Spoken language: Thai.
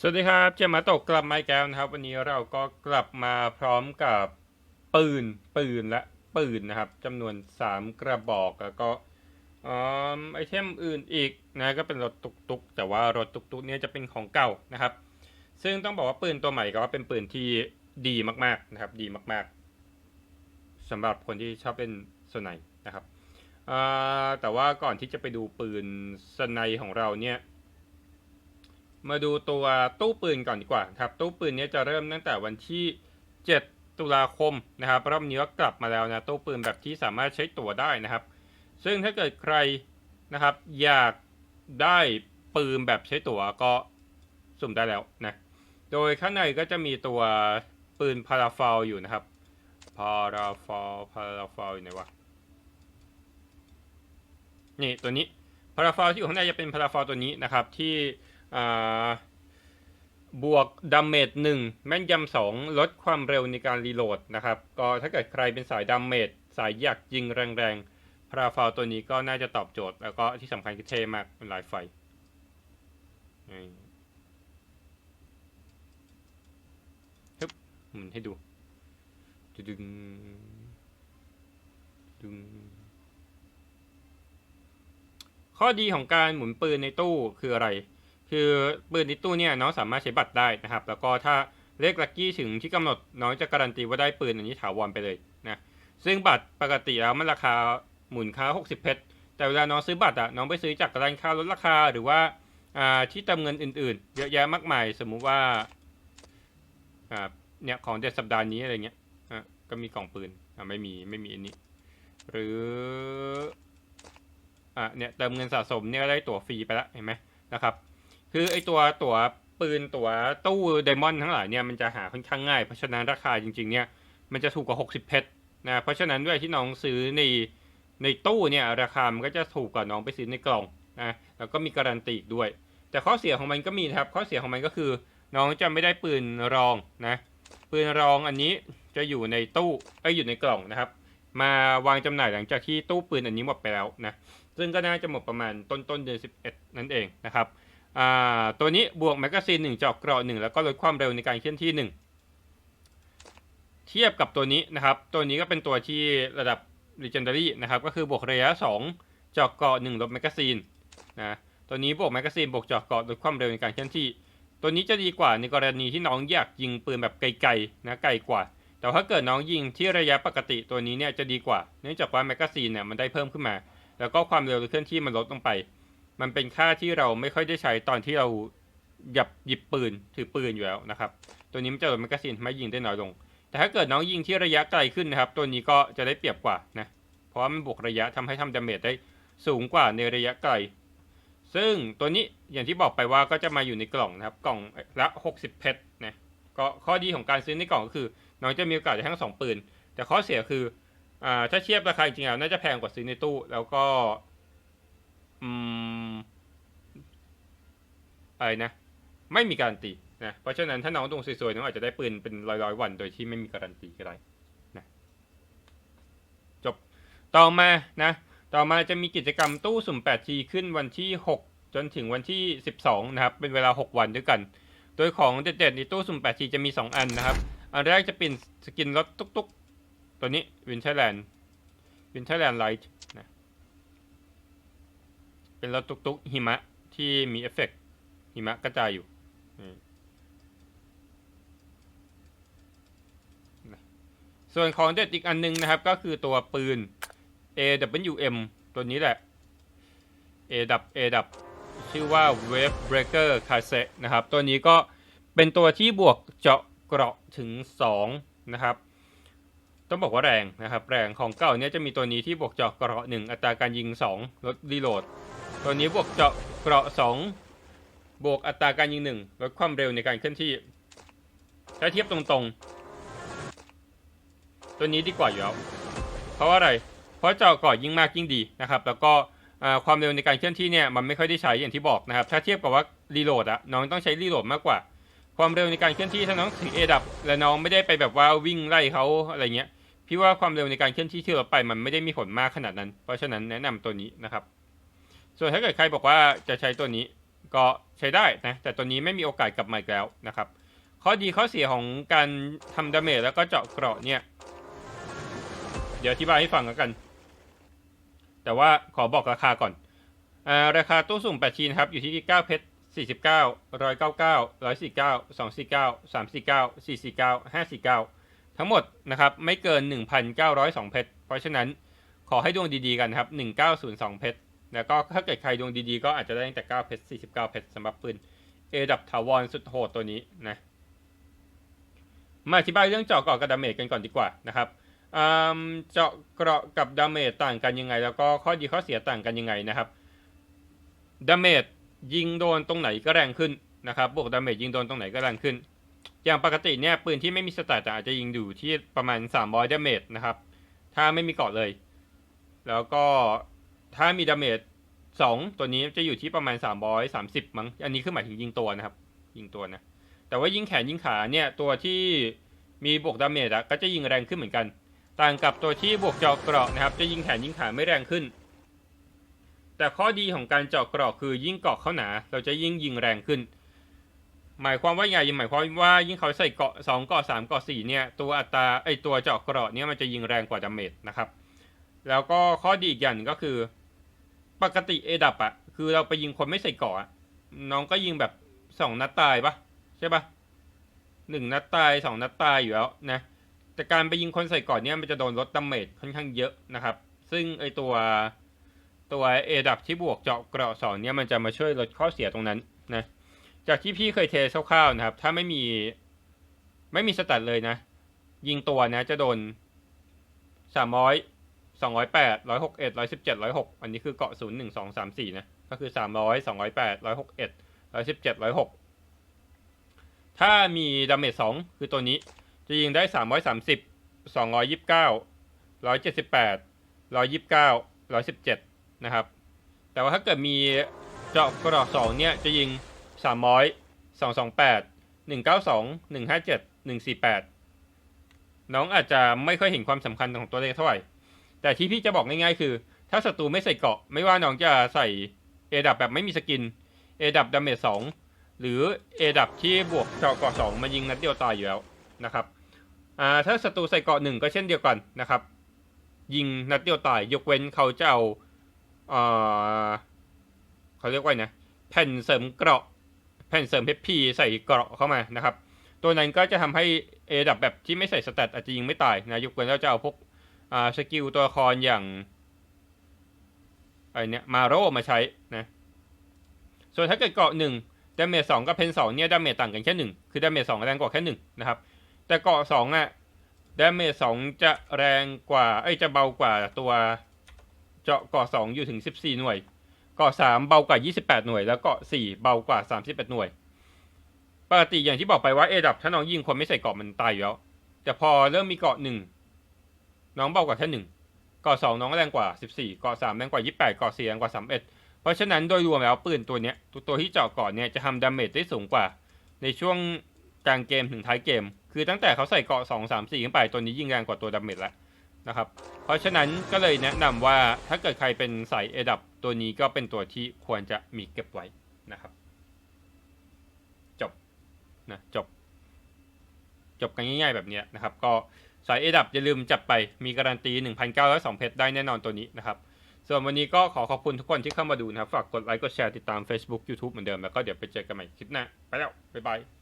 สวัสดีครับเจมมาตกกลับมาอีกแล้วนะครับ วันนี้เราก็กลับมาพร้อมกับปืนปืนและปืนนะครับจำนวน 3 กระบอกแล้วก็อืมไอเทมอื่นอีกนะก็เป็นรถตุกๆแต่ว่ารถตุกๆเนี้จะเป็นของเก่านะครับ ซึ่งต้องบอกว่าปืนตัวใหม่ก็เป็นปืนที่ดีมากๆนะครับ ดีมากๆสำหรับคนที่ชอบเล่นสไนนะครับแต่ว่าก่อนที่จะไปดูปืนสไนของเราเนี่ย มาดูตัวตู้ปืนก่อนดีกว่าครับ ตู้ปืนนี้จะเริ่มตั้งแต่วันที่ 7 ตุลาคมนะครับรอบนี้ก็กลับมาแล้วนะตู้ปืนแบบที่สามารถใช้ตั๋วได้นะครับ ซึ่งถ้าเกิดใครนะครับอยากได้ปืนแบบใช้ตั๋วก็สุ่มได้แล้วนะ โดยข้างในก็จะมีตัวปืนพาราฟอลอยู่นะครับ พาราฟอลพาราฟอลอยู่ไหนวะ นี่ตัวนี้พาราฟอลที่อยู่ข้างในจะเป็นพาราฟอลตัวนี้นะครับที่ บวกดาเมจหนึ่งแม่นยำสองลดความเร็วในการรีโหลดนะครับ ก็ถ้าเกิดใครเป็นสายดาเมจสายอยากยิงแรงๆพาราฟาวตัวนี้ก็น่าจะตอบโจทย์ แล้วก็ที่สำคัญคือเท่มากเป็นลายไฟฮึบหมุนให้ดูดึงดึงข้อดีของการหมุนปืนในตู้คืออะไร คือปืนในตู้เนี่ยน้องสามารถใช้บัตรได้นะครับ แล้วก็ถ้าเลขลัคกี้ถึงที่กำหนดน้องจะการันตีว่าได้ปืนอันนี้ถาวรไปเลยนะซึ่งบัตรปกติแล้วมันราคาหมุนค่า 60 เพชรแต่เวลาน้องซื้อบัตรอะน้องไปซื้อจากร้านค้าลดราคาหรือว่าอ่าที่เติมเงินอื่นๆ เยอะแยะมากมาย สมมุติว่าอ่าเนี่ยของเดือนสัปดาห์นี้อะไรเงี้ยอะก็มีกล่องปืนอ่าไม่มีไม่มีอันนี้ หรืออะเนี่ยเติมเงินสะสมเนี่ยได้ตั๋วฟรีไปแล้วเห็นไหมนะครับ คือไอตัวตัวปืนตัวตู้ไดมอนด์ทั้งหลายเนี่ยมันจะหาค่อนข้างง่ายเพราะฉะนั้นราคาจริง ๆ เนี่ยมันจะถูกกว่า 60 เพชรนะเพราะฉะนั้นด้วยที่น้องซื้อในในตู้เนี่ยราคามันก็จะถูกกว่าน้องไปซื้อในกล่องนะแล้วก็มีการันตีด้วย แต่ข้อเสียของมันก็มีครับข้อเสียของมันก็คือ น้องจะไม่ได้ปืนรองนะปืนรองอันนี้จะอยู่ในตู้ไออยู่ในกล่องนะครับ มาวางจำหน่ายหลังจากที่ตู้ปืนอันนี้หมดไปแล้วนะซึ่งก็น่าจะหมดประมาณต้นต้นเดือน11 นั่นเองนะครับ อ่าตัวนี้บวกแมกกาซีน1เจาะเกราะ1แล้วก็ลดความเร็วในการเคลื่อนที่ 1 เทียบกับตัวนี้นะครับ ตัวนี้ก็เป็นตัวที่ระดับ Legendary นะครับ ก็คือบวกระยะ2จาะเกราะ1ลดแมกกาซีนนะตัวนี้บวกแมกกาซีนบวกจาะเกราะลดความเร็วในการเคลื่อนที่ ตัวนี้จะดีกว่าในกรณีที่น้องอยากยิงปืนแบบไกลๆนะไกลกว่า แต่ถ้าเกิดน้องยิงที่ระยะปกติตัวนี้เนี่ยจะดีกว่า เนื่องจากว่าแมกกาซีนเนี่ยมันได้เพิ่มขึ้นมา แล้วก็ความเร็วเคลื่อนที่มันลดลงไป มันเป็นค่าที่เราไม่ค่อยได้ใช้ตอนที่เราหยับหยิบปืนถือปืนอยู่แล้วนะครับ ตัวนี้มันจะลดแมกกาซีนทำให้ยิงได้น้อยลง แต่ถ้าเกิดน้องยิงที่ระยะไกลขึ้นนะครับ ตัวนี้ก็จะได้เปรียบกว่านะเพราะว่ามันบวกระยะทำให้ทำดาเมจได้สูงกว่าในระยะไกล ซึ่งตัวนี้อย่างที่บอกไปว่าก็จะมาอยู่ในกล่องนะครับ กล่องละ 60 เพชรนะก็ข้อดีของการซื้อในกล่องก็คือ น้องจะมีโอกาสได้ทั้งสองปืน แต่ข้อเสียคืออ่าถ้าเทียบราคาจริงๆแล้วน่าจะแพงกว่าซื้อในตู้ แล้วก็อืม อะไรนะ ไม่มีการันตีนะ เพราะฉะนั้นถ้าน้องดวงสวยๆน้องอาจจะได้ปืนเป็นร้อยๆวันโดยที่ไม่มีการันตีก็ได้นะจบต่อมานะต่อมาจะมีกิจกรรมตู้สุ่ม 8T ขึ้นวันที่ 6 จนถึงวันที่ 12 นะครับ เป็นเวลา 6 วันด้วยกัน โดยของเด็ดๆในตู้สุ่ม 8T จะมี 2 อันนะครับ อันแรกจะเป็นสกินรถตุ๊กๆ ตัวนี้วินเทอร์แลนด์วินเทอร์แลนด์ไลท์นะ เป็นรถตุ๊กๆ หิมะที่มีเอฟเฟกต์ หิมะกระจายอยู่ส่วนของเด็ดอีกอันหนึงนะครับ ก็คือตัวปืน AWM ตัวนี้แหละ A ดับ A ดับชื่อว่า Wave Breaker Cassette นะครับ ตัวนี้ก็เป็นตัวที่บวกเจาะเกราะถึง 2 นะครับ ต้องบอกว่าแรงนะครับ แรงของเก่าเนี้ยจะมีตัวนี้ที่บวกเจาะเกราะ 1 อัตราการยิง 2 ลดรีโหลด ตัวนี้บวกเจาะเกราะ 2 บวกอัตราการยิง1ลดความเร็วในการเคลื่อนที่ถ้าเทียบตรงๆ ตัวนี้ดีกว่าอยู่แล้วเพราะว่าอะไร เพราะเจาะกราะยิ่งมากยิ่งดีนะครับ แล้วก็ความเร็วในการเคลื่อนที่เนี่ยมันไม่ค่อยได้ใช้อย่างที่บอกนะครับ ถ้าเทียบกับว่ารีโหลดอะน้องต้องใช้รีโหลดมากกว่า ความเร็วในการเคลื่อนที่ถ้าน้องถือเอดับและน้องไม่ได้ไปแบบว่าวิ่งไล่เขาอะไรเงี้ยพี่ว่าความเร็วในการเคลื่อนที่ที่เราไปมันไม่ได้มีผลมากขนาดนั้น เพราะฉะนั้นแนะนำตัวนี้นะครับ ส่วนถ้าเกิดใครบอกว่าจะใช้ตัวนี้ ก็ใช้ได้นะ แต่ตัวนี้ไม่มีโอกาสกลับมาอีกแล้วนะครับ ข้อดีข้อเสียของการทำดาเมจแล้วก็เจาะเกราะเนี่ย เดี๋ยวอธิบายให้ฟังแล้วกัน แต่ว่าขอบอกราคาก่อนอาราคาตู้สุ่ม8ชิ้นครับ อยู่ที่9เพชร49 199 149 249 349 449 549 ทั้งหมดนะครับ ไม่เกิน 1,902 เพชรเพราะฉะนั้นขอให้ดวงดีๆกันครับ 1902 เพชร แล้วก็ถ้าเกิดใครดวงดีๆ ก็อาจจะได้ตั้งแต่9เพชร49 เพชรสำหรับปืนเอดับถาวรสุดโหดตัวนี้นะมาอธิบายเรื่องเจาะเกราะกับดาเมจกันก่อนดีกว่านะครับเจาะเกราะกับดาเมจต่างกันยังไง แล้วก็ข้อดีข้อเสียต่างกันยังไงนะครับดาเมจยิงโดนตรงไหนก็แรงขึ้นนะครับบวกดาเมจยิงโดนตรงไหนก็แรงขึ้น อย่างปกติเนี่ยปืนที่ไม่มีสแตทอาจจะยิงอยู่ที่ประมาณ300ดาเมจนะครับถ้าไม่มีเกราะเลย แล้วก็ ถ้ามีดาเมจ2ตัวนี้จะอยู่ที่ประมาณ330มั้ง อันนี้คือหมายถึงยิงตัวนะครับ ยิงตัวนะ แต่ว่ายิงแขนยิงขาเนี่ยตัวที่มีบวกดาเมจอะก็จะยิงแรงขึ้นเหมือนกัน ต่างกับตัวที่บวกเจาะเกราะนะครับ จะยิงแขนยิงขาไม่แรงขึ้น แต่ข้อดีของการเจาะเกราะคือยิ่งเกาะเข้าหนา เราจะยิ่งยิงแรงขึ้น หมายความว่าไงหมายความว่ายิ่งเขาใส่เกาะ2เกาะ3เกาะ4เนี่ยตัวอัตราไอตัวเจาะเกราะเนี่ยมันจะยิงแรงกว่าดาเมจนะครับ แล้วก็ข้อดีอีกอย่างก็คือ ปกติเอดับอะคือเราไปยิงคนไม่ใส่เกาะอะน้องก็ยิงแบบสองนัดตายปะใช่ปะหนึ่งนัดตายสองนัดตายอยู่แล้วนะแต่การไปยิงคนใส่เกาะเนี่ยมันจะโดนลดดาเมจค่อนข้างเยอะนะครับ ซึ่งไอตัวตัวเอดับที่บวกเจาะเกราะสองเนี่ยมันจะมาช่วยลดข้อเสียตรงนั้นนะจากที่พี่เคยเทสคร่าวๆนะครับ ถ้าไม่มีไม่มีสแตทเลยนะ ยิงตัวนะจะโดนสามร้อย สองร้อยแปดร้อยหกเอ็ดร้อยสิบเจ็ดร้อยหกอันนี้คือเกาะศูนย์หนึ่งสองสามสี่นะ ก็คือสามร้อยสองร้อยแปดร้อยหกเอ็ดร้อยสิบเจ็ดร้อยหกถ้ามีดาเมจสองคือตัวนี้ จะยิงได้สามร้อยสามสิบสองร้อยยิบเก้าร้อยเจ็ดสิบแปดร้อยยิบเก้าร้อยสิบเจ็ดนะครับ แต่ว่าถ้าเกิดมีเจาะกราะสองเนี่ยจะยิงสามร้อยสองสองแปดหนึ่งเก้าสองหนึ่งห้าเจ็ดหนึ่งสี่แปดน้องอาจจะไม่ค่อยเห็นความสำคัญของตัวเลขเท่าไหร่ แต่ที่พี่จะบอกง่ายๆคือ ถ้าศัตรูไม่ใส่เกาะ ไม่ว่าน้องจะใส่เอดับแบบไม่มีสกินเอดับดาเมจสองหรือเอดับที่บวกเจาะเกาะสองมายิงนัดเดียวตายอยู่แล้วนะครับอ่าถ้าศัตรูใส่เกาะหนึ่งก็เช่นเดียวกันนะครับ ยิงนัดเดียวตาย ยกเว้นเขาจะเอาอ่าเขาเรียกว่าไงนะแผ่นเสริมเกราะ แผ่นเสริมเพชรพีใส่เกราะเข้ามานะครับ ตัวนั้นก็จะทำให้เอดับแบบที่ไม่ใส่สแตทอาจจะยิงไม่ตายนะยกเว้นเราจะเอาพวก อ่าสกิลตัวละครอย่างไอเนี้ยมาโรมาใช้นะส่วนถ้าเกิดเกาะหนึ่งดาเมจสองกับเพนสองเนี่ยดาเมจต่างกันแค่หนึ่งคือดาเมจสองแรงกว่าแค่หนึ่งนะครับ แต่เกาะสองอะดาเมจสองจะแรงกว่าเอ้ยจะเบากว่าตัวเจาะเกาะสองอยู่ถึงสิบสี่หน่วย เกาะ3เบากว่า28หน่วย แล้วเกาะ4เบากว่า31หน่วยปกติอย่างที่บอกไปว่าเอดับถ้าน้องยิงคนไม่ใส่เกาะมันตายอยู่แล้วแต่พอเริ่มมีเกาะ1น้ น้องเบากว่าแค่1เกาะ2น้องแรงกว่า14เกาะ3แรงกว่า28เกาะ4แรงกว่า31เอ็ดเพราะฉะนั้นโดยรวมแล้วปืนตัวเนี้ยตัวตัวที่เจาะเกาะเนี่ยจะทำดาเมจได้สูงกว่า ในช่วงกลางเกมถึงท้ายเกม คือตั้งแต่เขาใส่เกาะ2 3 4ขึ้นไปตัวนี้ยิ่งแรงกว่าตัวดาเมจแล้วนะครับเพราะฉะนั้นก็เลยแนะนำว่าถ้าเกิดใครเป็นสายเอดับตัวนี้ก็เป็นตัวที่ควรจะมีเก็บไว้นะครับ จบนะจบ จบกันง่ายๆแบบเนี้ยนะครับ ก็ สายเอดับอย่าลืมจับไปมีการันตี 1,902 เพชรได้แน่นอนตัวนี้นะครับ ส่วนวันนี้ก็ขอขอบคุณทุกคนที่เข้ามาดูนะครับ ฝากกดไลค์กดแชร์ติดตาม Facebook YouTube เหมือนเดิมแล้วก็เดี๋ยวไปเจอกันใหม่คลิปหน้าไปแล้วบ๊ายบาย